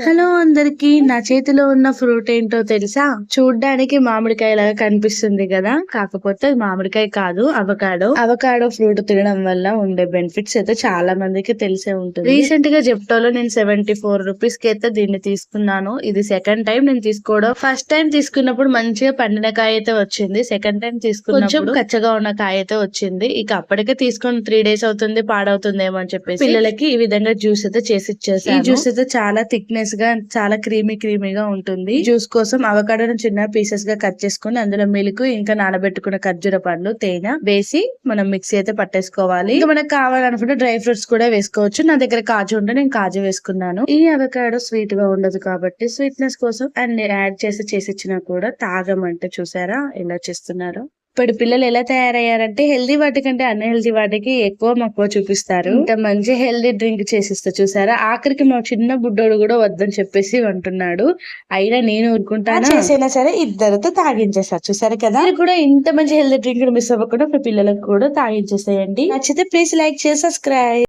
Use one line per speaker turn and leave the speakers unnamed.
Hello అందరికి. నా చేతిలో ఉన్న ఫ్రూట్ ఏంటో తెలుసా? చూడ్డానికి మామిడికాయ లాగా కనిపిస్తుంది కదా. కాకపోతే మామిడికాయ కాదు అవకాడో. అవకాడో ఫ్రూట్ తినడం వల్ల ఉండే బెనిఫిట్స్ అయితే చాలా మందికి తెలిసే ఉంటుంది. రీసెంట్గా జెప్టోలో నేను సెవెంటీ ఫోర్ రూపీస్కి అయితే దీన్ని తీసుకున్నాను. ఇది సెకండ్ టైం నేను తీసుకోవడం. ఫస్ట్ టైం తీసుకున్నప్పుడు మంచిగా పండిన కాయ అయితే వచ్చింది. సెకండ్ టైం తీసుకున్నప్పుడు కొంచెం కచ్చగా ఉన్న కాయ అయితే వచ్చింది. ఇక అప్పటికే తీసుకొని త్రీ డేస్ అవుతుంది పాడవుతుందేమో అని చెప్పేసి పిల్లలకి ఈ విధంగా జ్యూస్ అయితే చేసి ఇచ్చేసాను. ఈ జ్యూస్ అయితే చాలా థిక్నెస్ గా చాలా క్రీమీ క్రీమీగా ఉంటుంది. జ్యూస్ కోసం అవకాడోను చిన్న పీసెస్గా కట్ చేసుకుని అందులో మిల్క్ ఇంకా నానబెట్టుకున్న ఖర్జూర పండ్లు తేనె వేసి మనం మిక్సీ అయితే పట్టేసుకోవాలి. ఇంకా మనకు కావాలనుకుంటే డ్రై ఫ్రూట్స్ కూడా వేసుకోవచ్చు. నా దగ్గర కాజు ఉంటే నేను కాజు వేసుకున్నాను. ఈ అవకాడో స్వీట్గా ఉండదు కాబట్టి స్వీట్నెస్ కోసం అండ్ యాడ్ చేసి చేసి ఇచ్చినా కూడా తాగమంటే చూసారా? ఎలా చేస్తున్నారు? ఇప్పుడు పిల్లలు ఎలా తయారయ్యారంటే హెల్దీ వాటికంటే అన్ హెల్దీ వాటికి ఎక్కువ మక్కువ చూపిస్తారు. ఇంకా మంచి హెల్దీ డ్రింక్ చేసిస్తా చూసారా? ఆఖరికి మా చిన్న బుడ్డోడు కూడా వద్దని చెప్పేసి అంటున్నాడు. అయినా నేను ఊరుకుంటాను? చేసైనా సరే ఇద్దరితో తాగించేసారు చూసారు కదా? కూడా ఇంత మంచి హెల్దీ డ్రింక్ మిస్ అవ్వకుండా మీ పిల్లలకు కూడా తాగించేసేయండి. నచ్చితే ప్లీజ్ లైక్ చేసి సబ్స్క్రైబ్.